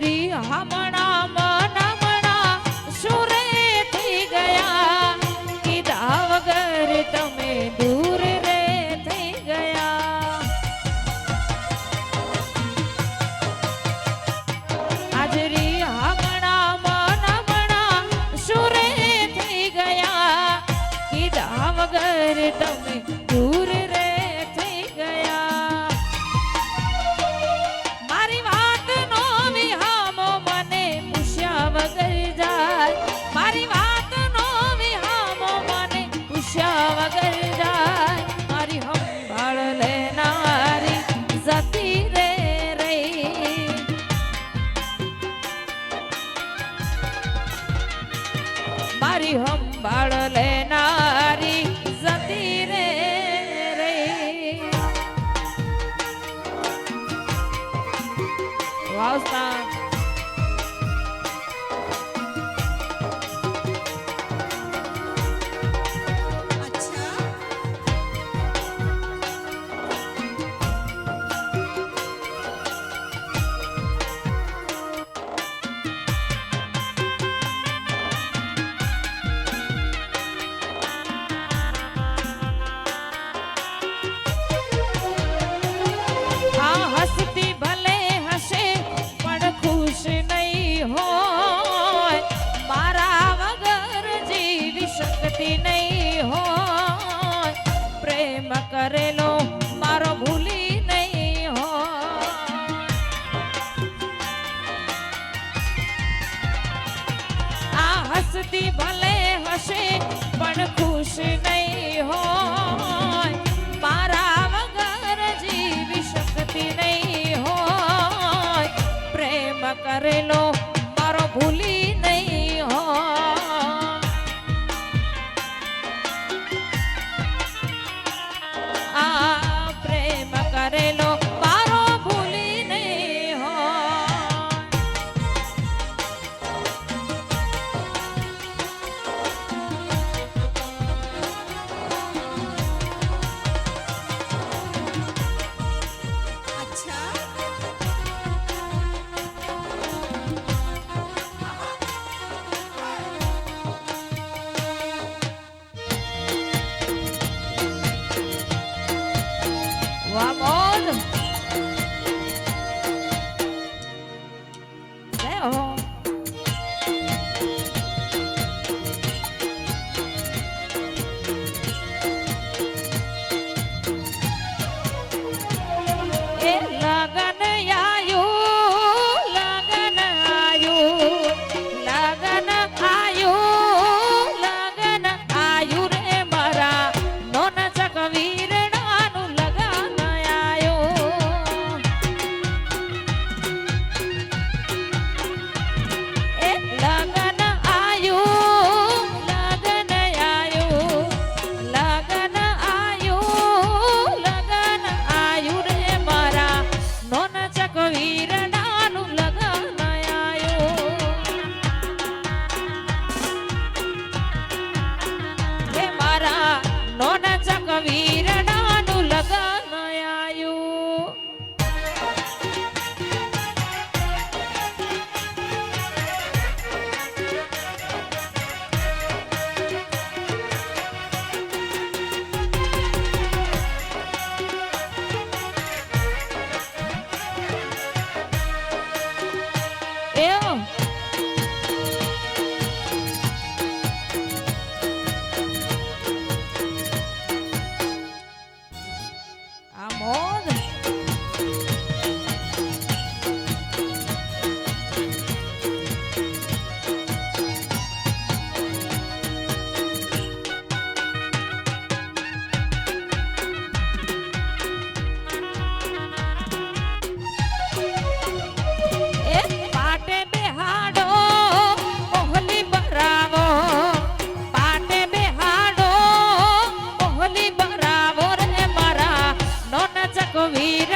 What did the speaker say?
ready. Hamo. મારી હંભાળ લેનારી સતી રે રે. વાસ્તા know কবির